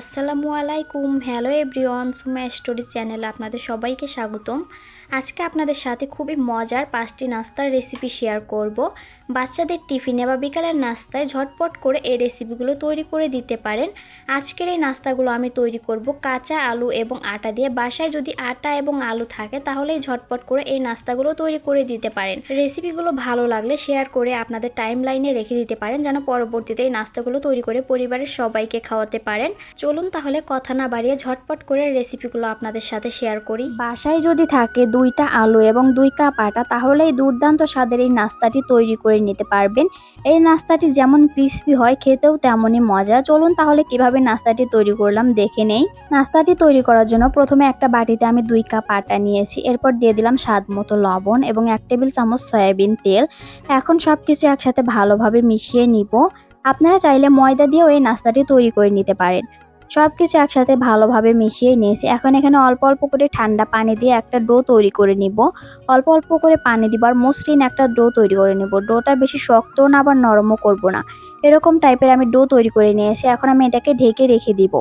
আসসালামু আলাইকুম। Hello everyone Suma story চ্যানেলে আপনাদের সবাইকে স্বাগতম। আজকে আপনাদের সাথে খুবই মজার পাঁচটি নাস্তার রেসিপি শেয়ার করব। বাচ্চাদের টিফিনে বা বিকালের নাস্তায় ঝটপট করে এই রেসিপিগুলো তৈরি করে দিতে পারেন। আজকের এই নাস্তাগুলো আমি তৈরি করব কাঁচা আলু এবং আটা দিয়ে। বাসায় যদি আটা এবং আলু থাকে, তাহলেই ঝটপট করে এই নাস্তাগুলো তৈরি করে দিতে পারেন। রেসিপিগুলো ভালো লাগলে শেয়ার করে আপনাদের টাইম লাইনে রেখে দিতে পারেন, যেন পরবর্তীতে এই নাস্তাগুলো তৈরি করে পরিবারের সবাইকে খাওয়াতে পারেন। চলুন তাহলে কথা না বাড়িয়ে ঝটপট করে রেসিপিগুলো আপনাদের সাথে শেয়ার করি। বাসায় যদি থাকে দুইটা আলু এবং দুই কাপ আটা তাহলে এই দুর্দান্ত স্বাদের এই নাস্তাটি তৈরি করে নিতে পারবেন। এই নাস্তাটি যেমন ক্রিস্পি হয়, খেতেও তেমনই মজা চলুন তাহলে কীভাবে নাস্তাটি তৈরি করলাম দেখে নেই। নাস্তাটি তৈরি করার জন্য প্রথমে একটা বাটিতে আমি দুই কাপ আটা নিয়েছি। এরপর দিয়ে দিলাম স্বাদ মতো লবণ এবং এক টেবিল চামচ সয়াবিন তেল। এখন সব কিছু একসাথে ভালোভাবে মিশিয়ে নিব। আপনারা চাইলে ময়দা দিয়েও এই নাস্তাটি তৈরি করে নিতে পারেন। সব কিছু একসাথে ভালোভাবে মিশিয়ে নিয়েছি। এখন এখানে অল্প অল্প করে ঠান্ডা পানি দিয়ে একটা ডো তৈরি করে নিব। অল্প অল্প করে পানি দিব আর মসৃণ একটা ডো তৈরি করে নিব। ডোটা বেশি শক্ত না আবার নরমও করব না। এরকম টাইপের আমি ডো তৈরি করে নিয়েছি। এখন আমি এটাকে ঢেকে রেখে দিব।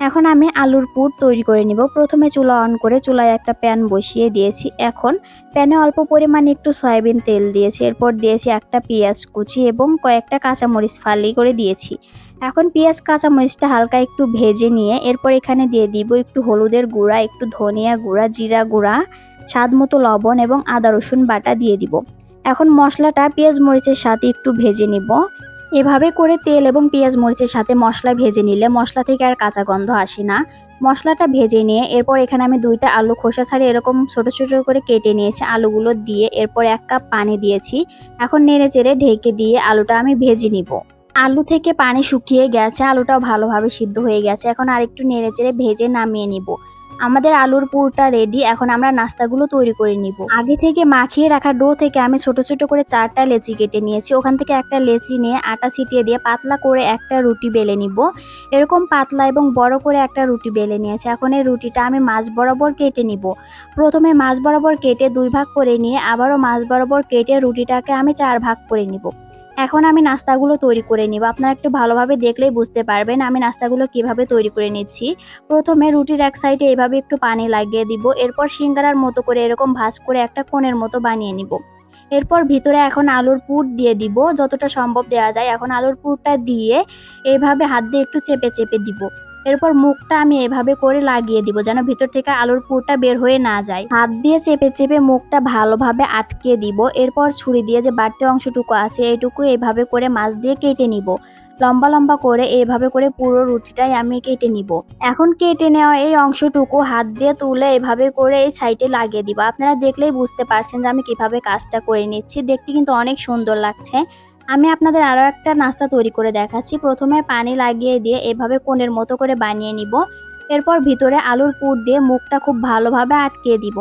এখন আমি আলুর পুর তৈরি করে নিব। প্রথমে চুলা অন করে চুলায় একটা প্যান বসিয়ে দিয়েছি। এখন প্যানে অল্প পরিমাণে একটু সয়াবিন তেল দিয়েছি। এরপর দিয়েছি একটা পেঁয়াজ কুচি এবং কয়েকটা কাঁচামরিচ ফালি করে দিয়েছি। এখন পেঁয়াজ, কাঁচামরিচটা হালকা একটু ভেজে নিয়ে এরপর এখানে দিয়ে দিব একটু হলুদের গুঁড়া, একটু ধনিয়া গুঁড়া, জিরা গুঁড়া, স্বাদ মতো লবণ এবং আদা, রসুন বাটা দিয়ে দিব। এখন মশলাটা পেঁয়াজ মরিচের সাথে একটু ভেজে নিব। এভাবে করে তেল এবং পেঁয়াজ মরিচের সাথে মশলা ভেজে নিলে মশলা থেকে আর কাঁচা গন্ধ আসে না। মশলাটা ভেজে নিয়ে এরপর এখানে আমি দুইটা আলু খোসা ছাড়িয়ে এরকম ছোট ছোট করে কেটে নিয়েছি আলুগুলো দিয়ে এরপর এক কাপ পানি দিয়েছি। এখন নেড়ে চেড়ে ঢেকে দিয়ে আলুটা আমি ভেজে নিব। আলু থেকে পানি শুকিয়ে গেছে, আলুটাও ভালোভাবে সিদ্ধ হয়ে গেছে। এখন আরেকটু নেড়ে চেড়ে ভেজে নামিয়ে নিব। আমাদের আলুর পুরটা রেডি এখন আমরা নাস্তাগুলো তৈরি করে নিব। আগে থেকে মাখিয়ে রাখা ডো থেকে আমি ছোট ছোট করে চারটা লেচি কেটে নিয়েছি। ওখান থেকে একটা লেচি নিয়ে আটা ছিটিয়ে দিয়ে পাতলা করে একটা রুটি বেলে নিব। এরকম পাতলা এবং বড় করে একটা রুটি বেলে নিয়েছি। এখন এই রুটিটা আমি মাছ বরাবর কেটে নিব। প্রথমে মাছ বরাবর কেটে দুই ভাগ করে নিয়ে আবারও মাছ বরাবর কেটে রুটিটাকে আমি চার ভাগ করে নিব। এখন আমি নাস্তাগুলো তৈরি করে নিব। আপনারা একটু ভালোভাবে দেখলেই বুঝতে পারবেন আমি নাস্তাগুলো কীভাবে তৈরি করে নিচ্ছি। প্রথমে রুটির এক সাইডে এভাবে একটু পানি লাগিয়ে দিব। এরপর সিঙ্গারার মতো করে এরকম ভাঁজ করে একটা কোণের মতো বানিয়ে নিব। এরপর ভিতরে এখন আলুর পুর দিয়ে দিব। যতটা সম্ভব দেওয়া যায়। এখন আলুর পুরটা দিয়ে এভাবে হাত দিয়ে একটু চেপে চেপে দিব। এরপর মুখটা আমি এভাবে করে লাগিয়ে দিব যেন ভিতর থেকে আলুর পুরটা বের হয়ে না যায়। হাত দিয়ে চেপে চেপে মুখটা ভালোভাবে আটকে দিব। এরপর ছুরি দিয়ে যে বাড়তি অংশটুকু আছে এইটুকু এভাবে করে মাছ দিয়ে কেটে নিব। লম্বা লম্বা করে এইভাবে করে পুরো রুটিটাই আমি কেটে নিব। এখন কেটে নেওয়া এই অংশটুকু হাত দিয়ে তুলে এভাবে করে এই সাইডে লাগিয়ে দিব। আপনারা দেখলেই বুঝতে পারছেন যে আমি কীভাবে কাজটা করে নিচ্ছি। দেখতে কিন্তু অনেক সুন্দর লাগছে। আমি আপনাদের আরও একটা নাস্তা তৈরি করে দেখাচ্ছি। প্রথমে পানি লাগিয়ে দিয়ে এভাবে কোণের মতো করে বানিয়ে নিব। এরপর ভিতরে আলুর পুর দিয়ে মুখটা খুব ভালোভাবে আটকে দিব।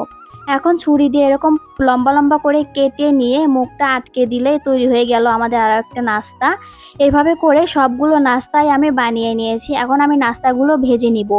এখন ছুরি দিয়ে এরকম লম্বা লম্বা করে কেটে নিয়ে মুখটা আটকে দিলে তৈরি হয়ে গেল আমাদের আরও একটা নাস্তা। এভাবে করে সবগুলো নাস্তাই আমি বানিয়ে নিয়েছি। এখন আমি নাস্তাগুলো ভেজে নিব।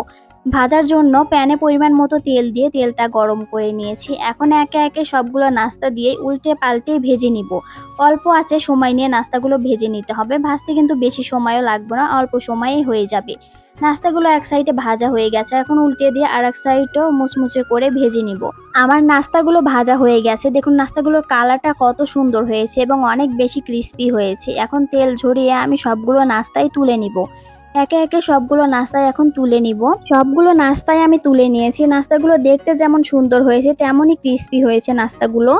ভাজার জন্য প্যানে পরিমাণ মতো তেল দিয়ে তেলটা গরম করে নিয়েছি। এখন একে একে সবগুলো নাস্তা দিয়ে উল্টে পাল্টে ভেজে নিব। অল্প আছে, সময় নিয়ে নাস্তাগুলো ভেজে নিতে হবে। ভাজতে কিন্তু বেশি সময়ও লাগবে না, অল্প সময়েই হয়ে যাবে। নাস্তাগুলো এক সাইডে ভাজা হয়ে গেছে। এখন উল্টে দিয়ে আর এক সাইডও মুচমুচে করে ভেজে নিব। আমার নাস্তাগুলো ভাজা হয়ে গেছে। দেখুন, নাস্তাগুলোর কালারটা কত সুন্দর হয়েছে এবং অনেক বেশি ক্রিস্পি হয়েছে। এখন তেল ঝরিয়ে আমি সবগুলো নাস্তাই তুলে নিব। একে একে সবগুলো নাস্তায় এখন তুলে নিব। সবগুলো নাস্তায় আমি তুলে নিয়েছি। নাস্তাগুলো দেখতে যেমন সুন্দর হয়েছে, তেমনই ক্রিস্পি হয়েছে নাস্তাগুলো।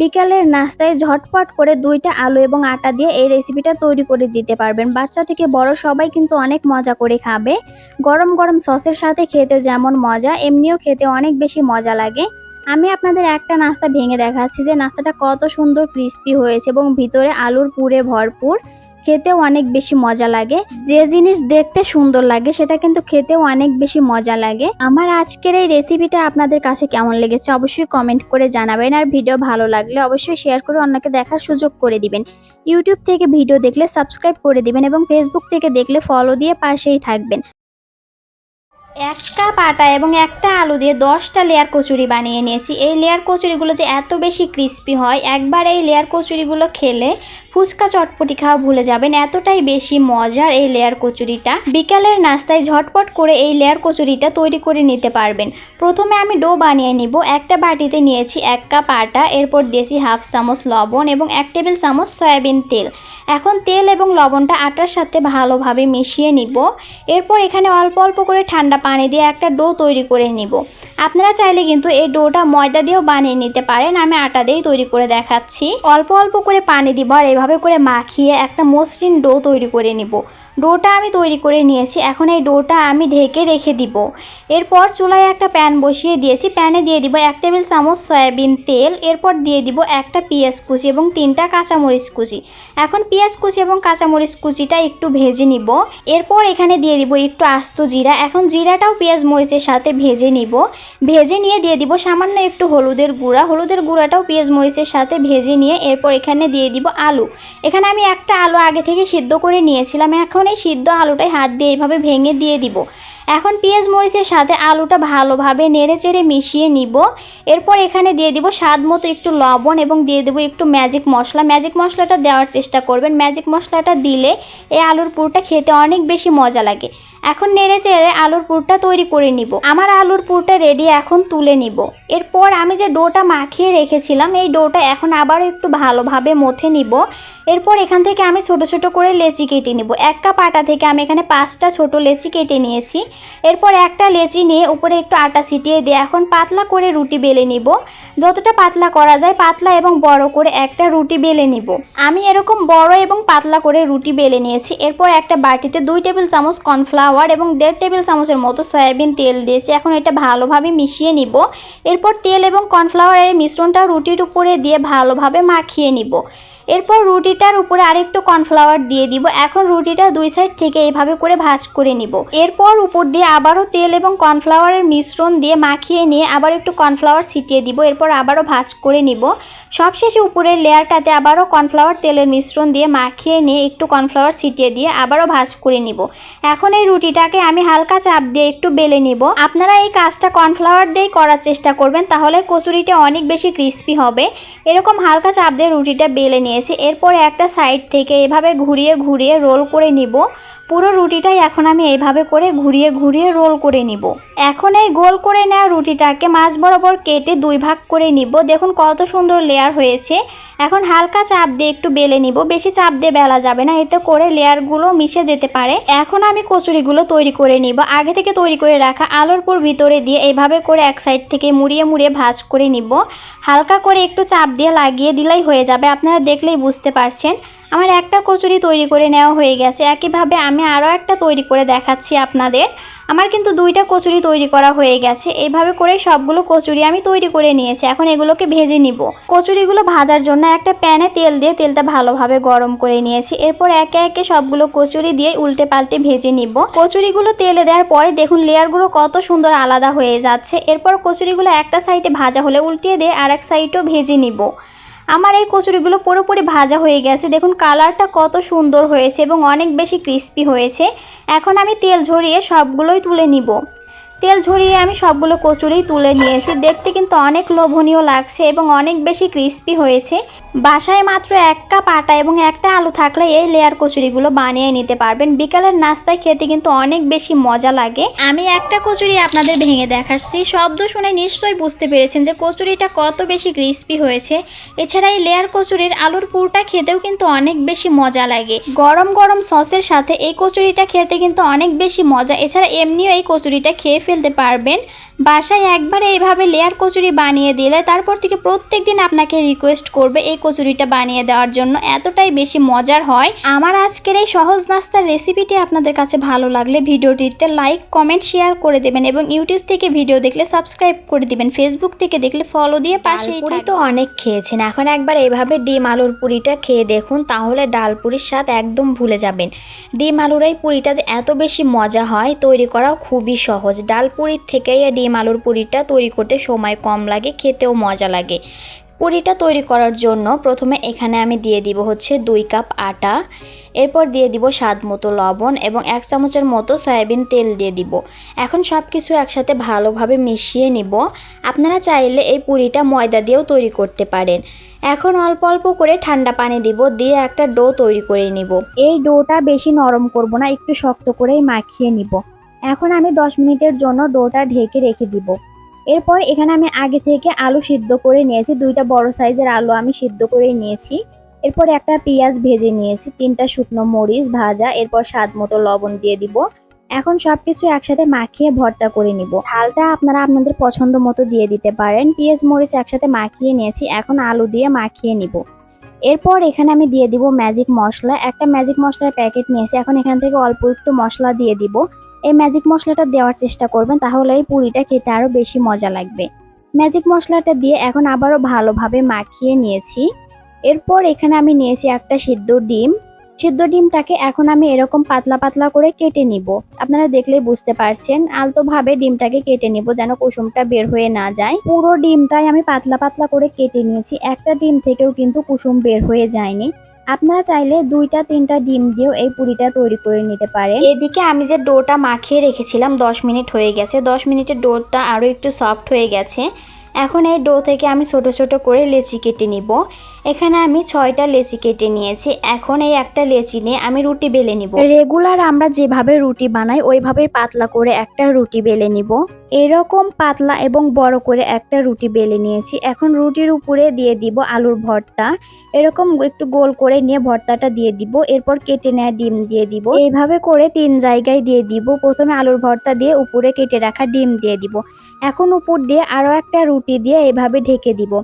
বিকালের নাস্তায় ঝটপট করে দুইটা আলু এবং আটা দিয়ে এই রেসিপিটা তৈরি করে দিতে পারবেন। বাচ্চা থেকে বড় সবাই কিন্তু অনেক মজা করে খাবে। গরম গরম সসের সাথে খেতে যেমন মজা, এমনিও খেতে অনেক বেশি মজা লাগে। আমি আপনাদের একটা নাস্তা ভেঙে দেখাচ্ছি যে নাস্তাটা কত সুন্দর ক্রিস্পি হয়েছে এবং ভিতরে আলুর পুরে ভরপুর। খেতেও অনেক বেশি মজা লাগে। যে জিনিস দেখতে সুন্দর লাগে, সেটা কিন্তু খেতেও অনেক বেশি মজা লাগে। আমার আজকের এই রেসিপিটা আপনাদের কাছে কেমন লেগেছে অবশ্যই কমেন্ট করে জানাবেন। আর ভিডিও ভালো লাগলে অবশ্যই শেয়ার করে অন্যকে দেখার সুযোগ করে দিবেন। ইউটিউব থেকে ভিডিও দেখলে সাবস্ক্রাইব করে দিবেন এবং ফেসবুক থেকে দেখলে ফলো দিয়ে পাশেই থাকবেন। এক কাপ আটা এবং একটা আলু দিয়ে দশটা লেয়ার কচুরি বানিয়ে নিয়েছি। এই লেয়ার কচুরিগুলো যে এত বেশি ক্রিস্পি হয়, একবার এই লেয়ার কচুরিগুলো খেলে ফুচকা চটপটি খাওয়া ভুলে যাবেন, এতটাই বেশি মজার এই লেয়ার কচুরিটা। বিকালের নাস্তায় ঝটপট করে এই লেয়ার কচুরিটা তৈরি করে নিতে পারবেন। প্রথমে আমি ডো বানিয়ে নিব, একটা বাটিতে নিয়েছি এক কাপ আটা, এরপর দেশি হাফ চামচ লবণ এবং এক টেবিল চামচ সয়াবিন তেল। এখন তেল এবং লবণটা আটার সাথে ভালোভাবে মিশিয়ে নিব। এরপর এখানে অল্প অল্প করে ঠান্ডা পানি দিয়ে একটা ডো তৈরি করে নিব। আপনারা চাইলে কিন্তু এই ডোটা ময়দা দিয়েও বানিয়ে নিতে পারেন। আমি আটা দিয়েই তৈরি করে দেখাচ্ছি। অল্প অল্প করে পানি দিব আর এভাবে করে মাখিয়ে একটা মসৃণ ডো তৈরি করে নিব। ডোটা আমি তৈরি করে নিয়েছি। এখন এই ডোটা আমি ঢেকে রেখে দিব। এরপর চুলায় একটা প্যান বসিয়ে দিয়েছি। প্যানে দিয়ে দিব এক টেবিল চামচ সয়াবিন তেল। এরপর দিয়ে দিব একটা পেঁয়াজ কুচি এবং তিনটা কাঁচামরিচ কুচি। এখন পেঁয়াজ কুচি এবং কাঁচামরিচ কুচিটা একটু ভেজে নিব। এরপর এখানে দিয়ে দিব একটু আস্ত জিরা। এখন জিরাটাও পেঁয়াজ মরিচের সাথে ভেজে নিব। ভেজে নিয়ে দিয়ে দিব সামান্য একটু হলুদের গুঁড়া। হলুদের গুঁড়াটাও পেঁয়াজ মরিচের সাথে ভেজে নিয়ে এরপর এখানে দিয়ে দিব আলু। এখানে আমি একটা আলু আগে থেকে সিদ্ধ করে নিয়েছিলাম। এখন এই সিদ্ধ আলুটাই হাত দিয়ে এইভাবে ভেঙে দিয়ে দিব। এখন পেঁয়াজ মরিচের সাথে আলুটা ভালোভাবে নেড়ে চেড়ে মিশিয়ে নিব। এরপর এখানে দিয়ে দিব স্বাদ মতো একটু লবণ এবং দিয়ে দেবো একটু ম্যাজিক মশলা। ম্যাজিক মশলাটা দেওয়ার চেষ্টা করবেন। ম্যাজিক মশলাটা দিলে এই আলুর পুরটা খেতে অনেক বেশি মজা লাগে। এখন নেড়ে চেড়ে আলুর পুরটা তৈরি করে নিব। আমার আলুর পুরটা রেডি এখন তুলে নিব। এরপর আমি যে ডোটা মাখিয়ে রেখেছিলাম, এই ডোটা এখন আবারও একটু ভালোভাবে মথে নিব। এরপর এখান থেকে আমি ছোট ছোট করে লেচি কেটে নিব। এক কাপ আটা থেকে আমি এখানে পাঁচটা ছোট লেচি কেটে নিয়েছি। এরপর একটা লেচি নিয়ে উপরে একটু আটা ছিটিয়ে দিয়ে এখন পাতলা করে রুটি বেলে নিব। যতটা পাতলা করা যায় পাতলা এবং বড় করে একটা রুটি বেলে নিব। আমি এরকম বড় এবং পাতলা করে রুটি বেলে নিয়েছি। এরপর একটা বাটিতে দুই টেবিল চামচ কর্নফ্লাওয়ার এবং দেড় টেবিল চামচের মতো সয়াবিন তেল দিয়েছি। এখন এটা ভালোভাবে মিশিয়ে নিব। এরপর তেল এবং কর্নফ্লাওয়ারের মিশ্রণটা রুটির উপরে দিয়ে ভালোভাবে মাখিয়ে নিব। এরপর রুটিটার উপরে আরেকটু কর্নফ্লাওয়ার দিয়ে দিব। এখন রুটিটা দুই সাইড থেকে এইভাবে করে ভাজ করে নিব। এরপর উপর দিয়ে আবারও তেল এবং কর্নফ্লাওয়ারের মিশ্রণ দিয়ে মাখিয়ে নিয়ে আবার একটু কর্নফ্লাওয়ার ছিটিয়ে দিব। এরপর আবারও ভাজ করে নিব। সবশেষে উপরের লেয়ারটাতে আবারও কর্নফ্লাওয়ার তেলের মিশ্রণ দিয়ে মাখিয়ে নিয়ে একটু কর্নফ্লাওয়ার ছিটিয়ে দিয়ে আবারও ভাজ করে নিব। এখন এই রুটিটাকে আমি হালকা চাপ দিয়ে একটু বেলে নিব। আপনারা এই কাজটা কর্নফ্লাওয়ার দিয়েই করার চেষ্টা করবেন, তাহলে কচুরিটা অনেক বেশি ক্রিস্পি হবে। এরকম হালকা চাপ দিয়ে রুটিটা বেলে নিয়েছি এরপর একটা সাইড থেকে এভাবে ঘুরিয়ে ঘুরিয়ে রোল করে নিব। পুরো রুটিটাই এখন আমি এইভাবে করে ঘুরিয়ে ঘুরিয়ে রোল করে নিব। এখন এই গোল করে নেওয়া রুটিটাকে মাছ বরাবর কেটে দুই ভাগ করে নিব। দেখুন কত সুন্দর লেয়ার হয়েছে। এখন হালকা চাপ দিয়ে একটু বেলে নিব। বেশি চাপ দিয়ে বেলা যাবে না, এতে করে লেয়ারগুলো মিশে যেতে পারে। এখন আমি কচুরিগুলো তৈরি করে নিব। আগে থেকে তৈরি করে রাখা আলুর পুর ভিতরে দিয়ে এইভাবে করে এক সাইড থেকে মুড়িয়ে মুড়িয়ে ভাজ করে নিব। হালকা করে একটু চাপ দিয়ে লাগিয়ে দিলেই হয়ে যাবে। আপনারা দেখলেই বুঝতে পারছেন। আমার একটা কচুরি তৈরি করে নেওয়া হয়ে গেছে। একইভাবে আমি আরও একটা তৈরি করে দেখাচ্ছি আপনাদের। আমার কিন্তু দুইটা কচুরি তৈরি করা হয়ে গেছে। এইভাবে করে সবগুলো কচুরি আমি তৈরি করে নিয়েছি। এখন এগুলোকে ভেজে নিব। কচুরিগুলো ভাজার জন্য একটা প্যানে তেল দিয়ে তেলটা ভালোভাবে গরম করে নিয়েছি। এরপর একে একে সবগুলো কচুরি দিয়ে উল্টে পাল্টে ভেজে নিব। কচুরিগুলো তেলে দেওয়ার পরে দেখুন লেয়ারগুলো কত সুন্দর আলাদা হয়ে যাচ্ছে। এরপর কচুরিগুলো একটা সাইডে ভাজা হলে উল্টিয়ে দিয়ে আর এক সাইডও ভেজে নিব। আমার এই কচুরিগুলো পুরোপুরি ভাজা হয়ে গেছে। দেখুন, কালারটা কত সুন্দর হয়েছে এবং অনেক বেশি ক্রিস্পি হয়েছে। এখন আমি তেল ঝরিয়ে সবগুলোই তুলে নিব। তেল ঝরিয়ে আমি সবগুলো কচুরি তুলে নিয়েছি। দেখতে কিন্তু অনেক লোভনীয় লাগছে এবং অনেক বেশি ক্রিস্পি হয়েছে। বাসায় মাত্র এক কাপ আটা এবং একটা আলু থাকলে এই লেয়ার কচুরিগুলো বানিয়ে নিতে পারবেন। বিকালের নাস্তায় খেতে কিন্তু অনেক বেশি মজা লাগে। আমি একটা কচুরি আপনাদের ভেঙে দেখাচ্ছি। শব্দ শুনে নিশ্চয়ই বুঝতে পেরেছেন যে কচুরিটা কত বেশি ক্রিস্পি হয়েছে। এছাড়া এই লেয়ার কচুরির আলুর পুরটা খেতেও কিন্তু অনেক বেশি মজা লাগে। গরম গরম সসের সাথে এই কচুরিটা খেতে কিন্তু অনেক বেশি মজা। এছাড়া এমনিও এই কচুরিটা খেয়ে ফেলতে পারবেন। বাসায় একবার এইভাবে লেয়ার কচুরি বানিয়ে দিলে তারপর থেকে প্রত্যেক দিন আপনাকে রিকোয়েস্ট করবে এই কচুরিটা বানিয়ে দেওয়ার জন্য এতটাই বেশি মজার হয়। আমার আজকের এই সহজ নাস্তার রেসিপিটি আপনাদের কাছে ভালো লাগলে ভিডিওটিতে লাইক কমেন্ট শেয়ার করে দেবেন এবং ইউটিউব থেকে ভিডিও দেখলে সাবস্ক্রাইব করে দেবেন। ফেসবুক থেকে দেখলে ফলো দিয়ে পাশে পুরি তো অনেক খেয়েছেন। এখন একবার এভাবে ডিম আলুর পুরিটা খেয়ে দেখুন তাহলে ডাল পুরির স্বাদ একদম ভুলে যাবেন। ডিম আলুর এই পুরিটা যে এত বেশি মজা হয় তৈরি করাও খুবই সহজ। ডাল পুরির থেকেই এই ডিম আলুর পুরিটা তৈরি করতে সময় কম লাগে খেতেও মজা লাগে। পুরিটা তৈরি করার জন্য প্রথমে এখানে আমি দিয়ে দিব হচ্ছে দুই কাপ আটা, এরপর দিয়ে দিব স্বাদ মতো লবণ এবং এক চামচের মতো সয়াবিন তেল দিয়ে দিব। এখন সব কিছু একসাথে ভালোভাবে মিশিয়ে নিব। আপনারা চাইলে এই পুরিটা ময়দা দিয়েও তৈরি করতে পারেন। এখন অল্প অল্প করে ঠান্ডা পানি দিব, দিয়ে একটা ডো তৈরি করে নিব। এই ডোটা বেশি নরম করব না, একটু শক্ত করেই মাখিয়ে নিব। এখন আমি 10 মিনিটের জন্য ডোটা ঢেকে রেখে দিব। এরপর এখানে আমি আগে থেকে আলু সিদ্ধ করে নিয়েছি। দুইটা বড় সাইজের আলু আমি সিদ্ধ করে নিয়েছি। এরপর একটা পেঁয়াজ ভেজে নিয়েছি, তিনটা শুকনো মরিচ ভাজা, এরপর স্বাদ মতো লবণ দিয়ে দিব। এখন সবকিছু একসাথে মাখিয়ে ভর্তা করে নিব। ঝালটা আপনারা আপনাদের পছন্দ মতো দিয়ে দিতে পারেন। পেঁয়াজ, মরিচ একসাথে মাখিয়ে নিয়েছি। এখন আলু দিয়ে মাখিয়ে নিব। এরপর এখানে আমি দিয়ে দিব ম্যাজিক মশলা। একটা ম্যাজিক মশলার প্যাকেট নিয়েছি এখন এখান থেকে অল্প একটু মশলা দিয়ে দিব। এই ম্যাজিক মশলাটা দেওয়ার চেষ্টা করবেন, তাহলে এই পুরিটা খেতে আরও বেশি মজা লাগবে। ম্যাজিক মশলাটা দিয়ে এখন আবারও ভালোভাবে মাখিয়ে নিয়েছি। এরপর এখানে আমি নিয়েছি একটা সিদ্ধ ডিম। সিদ্ধ ডিমটাকে এখন আমি এরকম পাতলা পাতলা করে কেটে নিব। আপনারা দেখলেই বুঝতে পারছেন, আলতোভাবে ডিমটাকে কেটে নিব যেন কুসুমটা বের হয়ে না যায়। পুরো ডিমটাই আমি পাতলা পাতলা করে কেটে নিয়েছি, একটা ডিম থেকেও কিন্তু কুসুম বের হয়ে যায়নি। আপনারা চাইলে দুইটা, তিনটা ডিম দিয়েও এই পুরিটা তৈরি করে নিতে পারেন। এদিকে আমি যে ডোটা মাখিয়ে রেখেছিলাম 10 মিনিট হয়ে গেছে। 10 মিনিটের ডোটা আরও একটু সফট হয়ে গেছে। এখন এই ডো থেকে আমি ছোট ছোট করে লেচি কেটে নিব। এখানে আমি ছয়টা লেচি কেটে নিয়েছি। এখন এই একটা লেচি নিয়ে আমি রুটি বেলে নিব। রেগুলার আমরা যেভাবে রুটি বানাই, ওইভাবেই পাতলা করে একটা রুটি বেলে নিব। এরকম পাতলা এবং বড় করে একটা রুটি বেলে নিয়েছি। এখন রুটির উপরে দিয়ে দিব আলুর ভর্তা। এরকম একটু গোল করে নিয়ে ভর্তাটা দিয়ে দিব। এরপর কেটে নেওয়া ডিম দিয়ে দিব। এইভাবে করে তিন জায়গায় দিয়ে দিব। প্রথমে আলুর ভর্তা দিয়ে উপরে কেটে রাখা ডিম দিয়ে দিব। এখন উপর দিয়ে আরও একটা রুটি দিয়ে এভাবে ঢেকে দিব।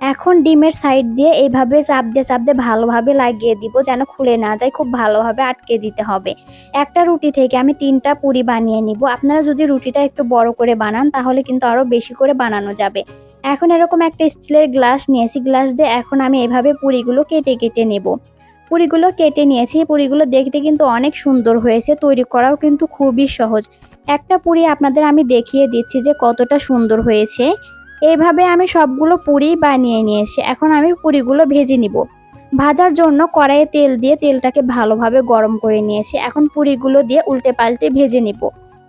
এখন ডিমের সাইড দিয়ে এইভাবে চাপ দিয়ে চাপ দিয়ে ভালোভাবে লাগিয়ে দিব যেন খুলে না যায়, খুব ভালোভাবে আটকে দিতে হবে। একটা রুটি থেকে আমি তিনটা পুরি বানিয়ে নিব। আপনারা যদি রুটিটা একটু বড় করে বানান, তাহলে কিন্তু আরও বেশি করে বানানো যাবে। এখন এরকম একটা স্টিলের গ্লাস নিয়েছি। গ্লাস দিয়ে এখন আমি এভাবে পুরিগুলো কেটে কেটে নেব। পুরিগুলো কেটে নিয়েছি। পুরিগুলো দেখতে কিন্তু অনেক সুন্দর হয়েছে। তৈরি করাও কিন্তু খুবই সহজ। একটা পুরি আপনাদের আমি দেখিয়ে দিচ্ছি যে কতটা সুন্দর হয়েছে। এইভাবে আমি সবগুলো পুরি বানিয়ে নিয়েছি। এখন আমি পুরিগুলো ভেজে নিব। ভাজার জন্য কড়াইয়ে তেল দিয়ে তেলটাকে ভালোভাবে গরম করে নিয়েছি। এখন পুরিগুলো দিয়ে উল্টে পাল্টে ভেজে নিব।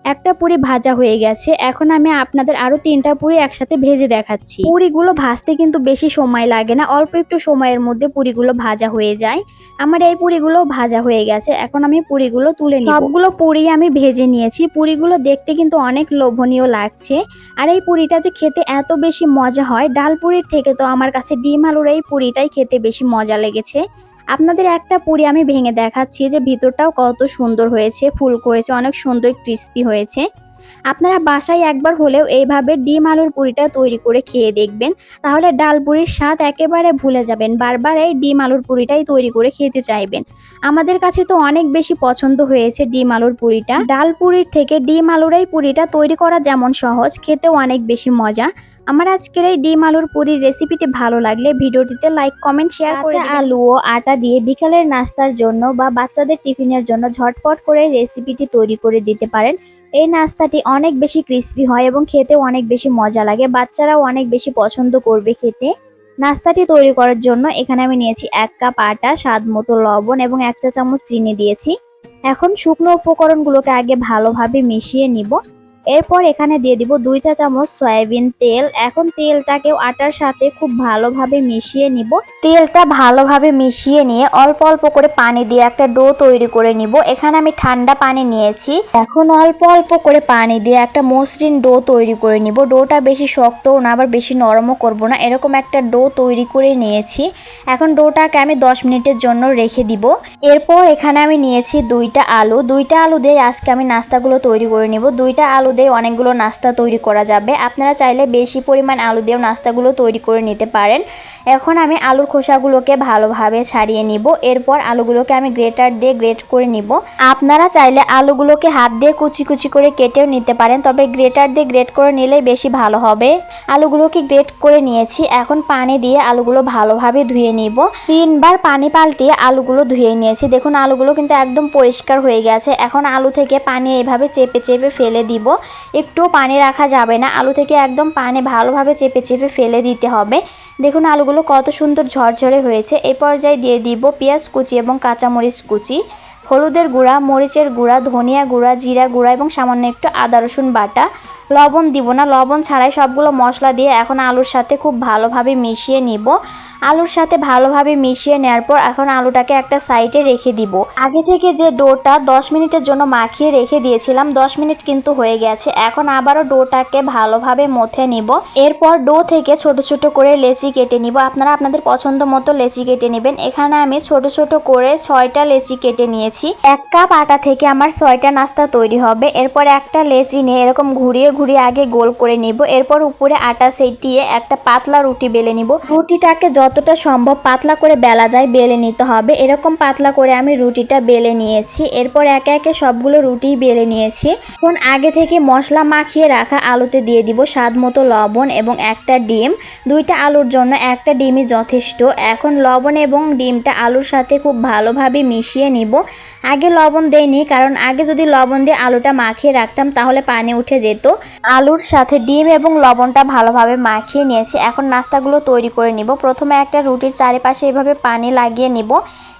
একটা পুরি ভাজা হয়ে গেছে। এখন আমি আপনাদের আরও তিনটা পুরি একসাথে ভেজে দেখাচ্ছি। পুরিগুলো ভাজতে কিন্তু বেশি সময় লাগে না, অল্প একটু সময়ের মধ্যে পুরিগুলো ভাজা হয়ে যায়। আমার এই পুরিগুলো ভাজা হয়ে গেছে, এখন আমি পুরিগুলো তুলে নিই সবগুলো পুরি আমি ভেজে নিয়েছি, পুরিগুলো দেখতে কিন্তু অনেক লোভনীয় লাগছে। আর এই পুরিটা যে খেতে এত বেশি মজা হয়, ডাল পুরির থেকে তো আমার কাছে ডিম আলুর এই পুরিটাই খেতে বেশি মজা লেগেছে। আপনাদের একটা পুরি আমি ভেঙে দেখাচ্ছি যে ভিতরটাও কত সুন্দর হয়েছে ফুলকো হয়েছে অনেক সুন্দর ক্রিস্পি হয়েছে। আপনারা বাসায় একবার হলেও এইভাবে ডিম আলুর পুরিটা তৈরি করে খেয়ে দেখবেন। তাহলে ডাল পুরির স্বাদ একেবারে ভুলে যাবেন, বারবার এই ডিম আলুর পুরিটাই তৈরি করে খেতে চাইবেন। আমাদের কাছে তো অনেক বেশি পছন্দ হয়েছে ডিম আলুর পুরিটা। ডাল পুরির থেকে ডিম আলুর এই পুরিটা তৈরি করা যেমন সহজ, খেতেও অনেক বেশি মজা। আমার আজকের এই ডিম আলুর পুরির রেসিপিটি ভালো লাগলে ভিডিওটিতে লাইক কমেন্ট শেয়ার করে আলু ও আটা দিয়ে বিকালের নাস্তার জন্য বা বাচ্চাদের টিফিনের জন্য ঝটপট করে রেসিপিটি তৈরি করে দিতে পারেন। এই নাস্তাটি অনেক বেশি ক্রিস্পি হয় এবং খেতেও অনেক বেশি মজা লাগে। বাচ্চারাও অনেক বেশি পছন্দ করবে খেতে। নাস্তাটি তৈরি করার জন্য এখানে আমি নিয়েছি এক কাপ আটা স্বাদ মতো লবণ এবং এক চা চামচ চিনি দিয়েছি। এখন শুকনো উপকরণগুলোকে আগে ভালোভাবে মিশিয়ে নিব। এরপর এখানে দিয়ে দিব দুই চা চামচ সয়াবিন তেল। এখন তেলটাকেও আটার সাথে খুব ভালোভাবে মিশিয়ে নিব। তেলটা ভালোভাবে মিশিয়ে নিয়ে অল্প অল্প করে পানি দিয়ে একটা ডো তৈরি করে নিব। এখানে আমি ঠান্ডা পানি নিয়েছি। এখন অল্প অল্প করে পানি দিয়ে একটা মসৃণ ডো তৈরি করে নিব। ডোটা বেশি শক্তও না, আবার বেশি নরমও করব না। এরকম একটা ডো তৈরি করে নিয়েছি। এখন ডোটাকে আমি 10 মিনিটের জন্য রেখে দিব। এরপর এখানে আমি নিয়েছি দুইটা আলু। দুইটা আলু দিয়ে আজকে আমি নাস্তাগুলো তৈরি করে নিব। দুইটা আলু দিয়ে অনেকগুলো নাস্তা তৈরি করা যাবে। আপনারা চাইলে বেশি পরিমাণ আলু দিয়েও নাস্তাগুলো তৈরি করে নিতে পারেন। এখন আমি আলুর খোসাগুলোকে ভালোভাবে ছাড়িয়ে নিব। এরপর আলুগুলোকে আমি গ্রেটার দিয়ে গ্রেট করে নিব। আপনারা চাইলে আলুগুলোকে হাত দিয়ে কুচি কুচি করে কেটেও নিতে পারেন, তবে গ্রেটার দিয়ে গ্রেট করে নিলেই বেশি ভালো হবে। আলুগুলোকে গ্রেট করে নিয়েছি। এখন পানি দিয়ে আলুগুলো ভালোভাবে ধুয়ে নিব। তিনবার পানি পাল্টিয়ে আলুগুলো ধুয়ে নিয়েছি। দেখুন, আলুগুলো কিন্তু একদম পরিষ্কার হয়ে গেছে। এখন আলু থেকে পানি এইভাবে চেপে চেপে ফেলে দিব। একটুও পানি রাখা যাবে না। আলু থেকে একদম পানি ভালোভাবে চেপে চেপে ফেলে দিতে হবে। দেখুন আলুগুলো কত সুন্দর ঝরঝরে হয়েছে। এই পর্যায়ে দিয়ে দিব পেঁয়াজ কুচি এবং কাঁচামরিচ কুচি, হলুদের গুঁড়া, মরিচের গুঁড়া, ধনিয়া গুঁড়া, জিরা গুঁড়া এবং সামান্য একটু আদা রসুন বাটা। লবণ দিব না। লবণ ছাড়াই সবগুলো মশলা দিয়ে এখন আলুর সাথে খুব ভালোভাবে মিশিয়ে নিব। আলুর সাথে ভালোভাবে মিশিয়ে নেওয়ার পর এখন আলুটাকে একটা সাইডে রেখে দিব। আগে থেকে যে ডোটা 10 মিনিটের জন্য মাখিয়ে রেখে দিয়েছিলাম 10 মিনিট কিন্তু হয়ে গেছে। এখন আবারও ডোটাকে ভালোভাবে মথে নিব। এরপর ডো থেকে ছোট ছোট করে লেচি কেটে নিব। আপনারা আপনাদের পছন্দ মতো লেচি কেটে নেবেন। এখানে আমি ছোট ছোট করে ছয়টা লেচি কেটে নিয়েছি। এক কাপ আটা থেকে আমার ছয়টা নাস্তা তৈরি হবে। এরপর একটা লেচি নিয়ে এরকম ঘুরিয়ে ঘুরিয়ে আগে গোল করে নিব। এরপর উপরে আটা সেটিয়ে একটা পাতলা রুটি বেলে নিব। রুটিটাকে যতটা সম্ভব পাতলা করে বেলা যায় বেলে নিতে হবে। এরকম পাতলা করে আমি রুটিটা বেলে নিয়েছি। এরপর একে একে সবগুলো রুটি বেলে নিয়েছি। এখন আগে থেকে মশলা মাখিয়ে রাখা আলুতে দিয়ে দিব স্বাদ মতো লবণ এবং একটা ডিম। দুইটা আলুর জন্য একটা ডিমই যথেষ্ট। এখন লবণ এবং ডিমটা আলুর সাথে খুব ভালোভাবে মিশিয়ে নিব। আগে লবণ দেইনি, কারণ আগে যদি লবণ দিয়ে আলুটা মাখিয়ে রাখতাম তাহলে পানি উঠে যেত। আলুর সাথে ডিম এবং লবণটা ভালোভাবে মাখিয়ে নিয়েছি। এখন নাস্তাগুলো তৈরি করে নিব। প্রথমে একটা রুটির চারিপাশে এভাবে পানি লাগিয়ে নিব।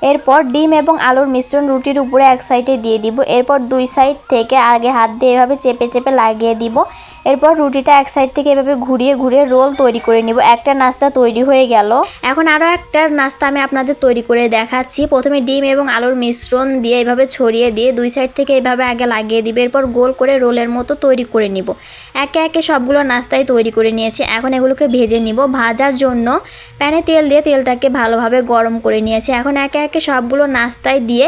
এরপর ডিম এবং আলুর মিশ্রণ রুটির উপরে এক সাইডে দিয়ে দিব। এরপর দুই সাইড থেকে আগে হাত দিয়ে এভাবে চেপে চেপে লাগিয়ে দিব। এরপর রুটিটা এক সাইড থেকে এভাবে ঘুরিয়ে ঘুরিয়ে রোল তৈরি করে নিব। একটা নাস্তা তৈরি হয়ে গেল। এখন আরও একটা নাস্তা আমি আপনাদের তৈরি করে দেখাচ্ছি। প্রথমে ডিম এবং আলুর মিশ্রণ দিয়ে এভাবে ছড়িয়ে দিয়ে দুই সাইড থেকে এভাবে আগে লাগিয়ে দিবে। এরপর গোল করে রোলের মতো তৈরি করে নিব। একে একে সবগুলো নাস্তাই তৈরি করে নিয়েছি। এখন এগুলোকে ভেজে নিব ভাজার জন্য। প্যানে তেল দিয়ে তেলটাকে ভালোভাবে গরম করে নিয়েছি। এখন একে একে সবগুলো নাস্তায় দিয়ে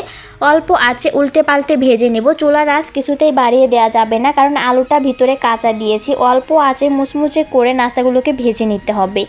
অল্প আছে উল্টে পাল্টে ভেজে নেব। চুলার আঁচ কিছুতেই বাড়িয়ে দেওয়া যাবে না, কারণ আলুটা ভিতরে কাঁচা দিয়েছি। অল্প আছে মুচমুচে করে নাস্তাগুলোকে ভেজে নিতে হবে।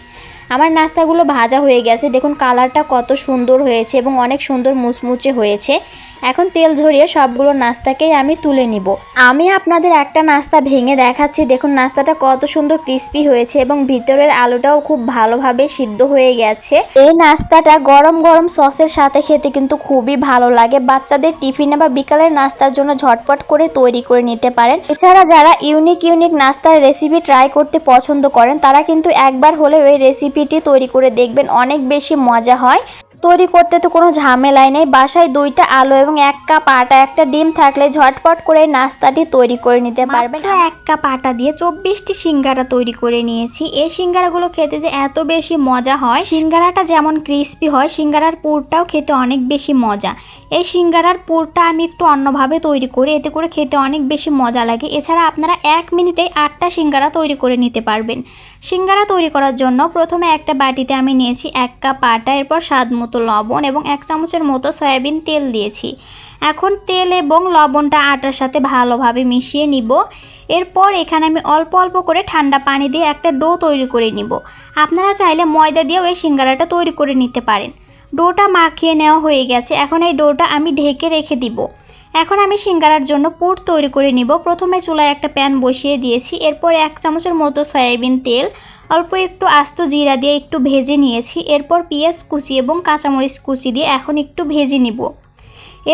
আমার নাস্তাগুলো ভাজা হয়ে গেছে। দেখুন, কালারটা কত সুন্দর হয়েছে এবং অনেক সুন্দর মুচমুচে হয়েছে। এখন তেল ঝরিয়ে সবগুলো নাস্তাকেই আমি তুলে নিব। আমি আপনাদের একটা নাস্তা ভেঙে দেখাচ্ছি। দেখুন, নাস্তাটা কত সুন্দর ক্রিস্পি হয়েছে এবং ভিতরের আলুটাও খুব ভালোভাবে সিদ্ধ হয়ে গেছে। এই নাস্তাটা গরম গরম সসের সাথে খেতে কিন্তু খুবই ভালো লাগে। বাচ্চাদের টিফিনে বা বিকালের নাস্তার জন্য ঝটপট করে তৈরি করে নিতে পারেন। এছাড়া যারা ইউনিক ইউনিক নাস্তার রেসিপি ট্রাই করতে পছন্দ করেন, তারা কিন্তু একবার হলেও এই রেসিপিটি তৈরি করে দেখবেন, অনেক বেশি মজা হয়। তৈরি করতে তো কোনো ঝামেলাই নেই। বাসায় দুইটা আলু এবং এক কাপ আটা, একটা ডিম থাকলে ঝটপট করে নাস্তাটি তৈরি করে নিতে পারবেন এক কাপ আটা দিয়ে চব্বিশটি সিঙ্গারা তৈরি করে নিয়েছি। এই সিঙ্গারাগুলো খেতে যে এত বেশি মজা হয়, সিঙ্গারাটা যেমন ক্রিস্পি হয়, সিঙ্গারার পুরটাও খেতে অনেক বেশি মজা। এই সিঙ্গারার পুরটা আমি একটু অন্যভাবে তৈরি করি, এতে করে খেতে অনেক বেশি মজা লাগে। এছাড়া আপনারা এক মিনিটেই আটটা সিঙ্গারা তৈরি করে নিতে পারবেন। সিঙ্গারা তৈরি করার জন্য প্রথমে একটা বাটিতে আমি নিয়েছি এক কাপ আটা, এরপর স্বাদ মতো লবণ এবং এক চামচের মতো সয়াবিন তেল দিয়েছি। এখন তেল এবং লবণটা আটার সাথে ভালোভাবে মিশিয়ে নিব। এরপর এখানে আমি অল্প অল্প করে ঠান্ডা পানি দিয়ে একটা ডো তৈরি করে নিব। আপনারা চাইলে ময়দা দিয়েও এই সিঙ্গারাটা তৈরি করে নিতে পারেন। ডোটা মাখিয়ে নেওয়া হয়ে গেছে। এখন এই ডোটা আমি ঢেকে রেখে দিব। এখন আমি সিঙ্গারার জন্য পুর তৈরি করে নিব। প্রথমে চুলায় একটা প্যান বসিয়ে দিয়েছি। এরপর এক চামচের মতো সয়াবিন তেল, অল্প একটু আস্ত জিরা দিয়ে একটু ভেজে নিয়েছি। এরপর পেঁয়াজ কুচি এবং কাঁচামরিচ কুচি দিয়ে এখন একটু ভেজে নিব।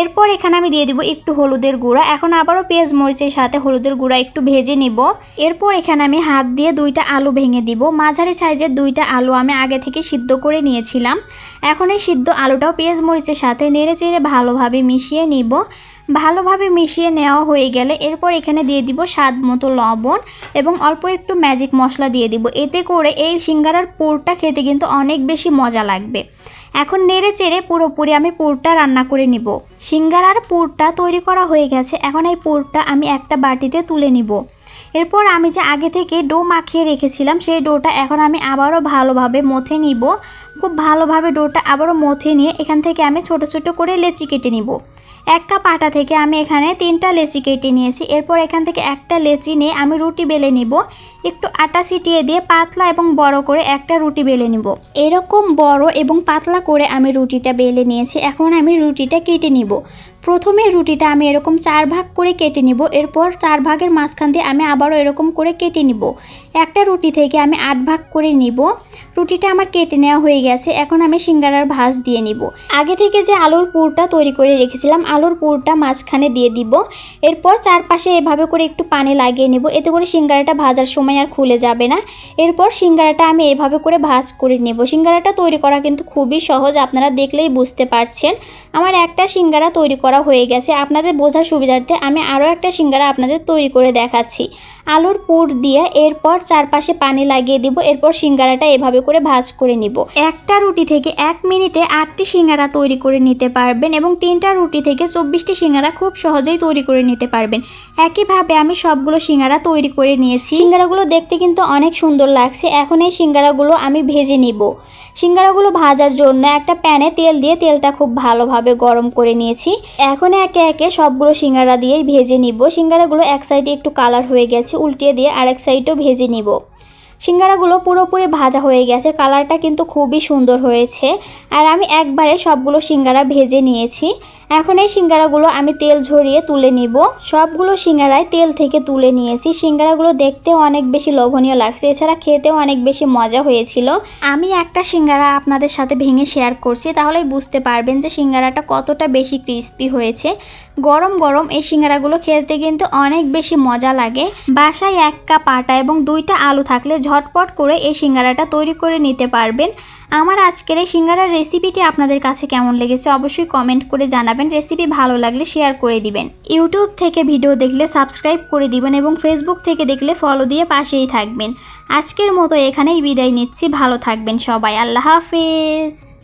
এরপর এখানে আমি দিয়ে দিব একটু হলুদের গুঁড়া। এখন আবারও পেঁয়াজ মরিচের সাথে হলুদের গুঁড়া একটু ভেজে নিব। এরপর এখানে আমি হাত দিয়ে দুইটা আলু ভেঙে দিব। মাঝারি সাইজের দুইটা আলু আমি আগে থেকে সিদ্ধ করে নিয়েছিলাম। এখন এই সিদ্ধ আলুটাও পেঁয়াজ মরিচের সাথে নেড়ে চেড়ে ভালোভাবে মিশিয়ে নিব। ভালোভাবে মিশিয়ে নেওয়া হয়ে গেলে এরপর এখানে দিয়ে দিব স্বাদ মতো লবণ এবং অল্প একটু ম্যাজিক মশলা দিয়ে দিব। এতে করে এই সিঙ্গারার পুরটা খেতে কিন্তু অনেক বেশি মজা লাগবে। এখন নেড়ে চেড়ে পুরোপুরি আমি পুরটা রান্না করে নিব। সিঙ্গারার পুরটা তৈরি করা হয়ে গেছে। এখন এই পুরটা আমি একটা বাটিতে তুলে নিব। এরপর আমি যে আগে থেকে ডো মাখিয়ে রেখেছিলাম, সেই ডোটা এখন আমি আবারও ভালোভাবে মথে নিব। খুব ভালোভাবে ডোটা আবারও মথে নিয়ে এখান থেকে আমি ছোট ছোট করে লেচি কেটে নিব। এক কাপ আটা থেকে আমি এখানে তিনটা লেচি কেটে নিয়েছি। এরপর এখান থেকে একটা লেচি নিয়ে আমি রুটি বেলে নিব। একটু আটা ছিটিয়ে দিয়ে পাতলা এবং বড় করে একটা রুটি বেলে নিব। এরকম বড় এবং পাতলা করে আমি রুটিটা বেলে নিয়েছি। এখন আমি রুটিটা কেটে নিব। প্রথমে রুটিটা আমি এরকম চার ভাগ করে কেটে নিব, এরপর চার ভাগের মাঝখান দিয়ে আমি আবারও এরকম করে কেটে নিব। একটা রুটি থেকে আমি আট ভাগ করে নিব। রুটিটা আমার কেটে নেওয়া হয়ে গেছে, এখন আমি সিঙ্গারার ভাজ দিয়ে নিব। আগে থেকে যে আলুর পুরটা তৈরি করে রেখেছিলাম, আলুর পুরটা মাঝখানে দিয়ে দিব। এরপর চারপাশে এভাবে করে একটু পানি লাগিয়ে নিব, এতে করে সিঙ্গারাটা ভাজার সময় আর খুলে যাবে না। এরপর সিঙ্গারাটা আমি এভাবে করে ভাজ করে নেব। সিঙ্গারাটা তৈরি করা কিন্তু খুবই সহজ, আপনারা দেখলেই বুঝতে পারছেন। আমার একটা সিঙ্গারা তৈরি করা করা হয়ে গেছে। আপনাদের বোঝার সুবিধার্থে আমি আরও একটা সিঙ্গারা আপনাদের তৈরি করে দেখাচ্ছি। আলুর পুর দিয়ে এরপর চারপাশে পানি লাগিয়ে দিব, এরপর সিঙ্গারাটা এভাবে করে ভাজ করে নিব। একটা রুটি থেকে এক মিনিটে আটটি সিঙ্গারা তৈরি করে নিতে পারবেন এবং তিনটা রুটি থেকে চব্বিশটি সিঙ্গারা খুব সহজেই তৈরি করে নিতে পারবেন। একইভাবে আমি সবগুলো সিঙ্গারা তৈরি করে নিয়েছি। সিঙ্গারাগুলো দেখতে কিন্তু অনেক সুন্দর লাগছে। এখন এই সিঙ্গারাগুলো আমি ভেজে নিব। সিঙ্গারাগুলো ভাজার জন্য একটা প্যানে তেল দিয়ে তেলটা খুব ভালোভাবে গরম করে নিয়েছি। এখন একে একে সবগুলো সিঙ্গারা দিয়েই ভেজে নিব। সিঙ্গারাগুলো এক সাইডে একটু কালার হয়ে গেছে, উল্টিয়ে দিয়ে আরেক সাইডও ভেজে নিব। সিঙ্গারাগুলো পুরোপুরি ভাজা হয়ে গেছে, কালারটা কিন্তু খুবই সুন্দর হয়েছে। আর আমি একবারে সবগুলো সিঙ্গারা ভেজে নিয়েছি। এখন এই সিঙ্গারাগুলো আমি তেল ঝরিয়ে তুলে নিব। সবগুলো সিঙ্গারায় তেল থেকে তুলে নিয়েছি। সিঙ্গারাগুলো দেখতেও অনেক বেশি লোভনীয় লাগছে, এছাড়া খেতেও অনেক বেশি মজা হয়েছিল। আমি একটা সিঙ্গারা আপনাদের সাথে ভেঙে শেয়ার করছি, তাহলেই বুঝতে পারবেন যে সিঙ্গারাটা কতটা বেশি ক্রিস্পি হয়েছে। গরম গরম এই সিঙ্গারাগুলো খেতে কিন্তু অনেক বেশি মজা লাগে। বাসায় এক কাপ আটা এবং দুইটা আলু থাকলে ঝটপট করে এই সিঙ্গারাটা তৈরি করে নিতে পারবেন। আমার আজকের এই সিঙ্গারার রেসিপিটি আপনাদের কাছে কেমন লেগেছে অবশ্যই কমেন্ট করে জানাবেন। রেসিপি ভালো লাগলে শেয়ার করে দিবেন। ইউটিউব থেকে ভিডিও দেখলে সাবস্ক্রাইব করে দিবেন এবং ফেসবুক থেকে দেখলে ফলো দিয়ে পাশেই থাকবেন। আজকের মতো এখানেই বিদায় নিচ্ছি। ভালো থাকবেন সবাই। আল্লাহ হাফেজ।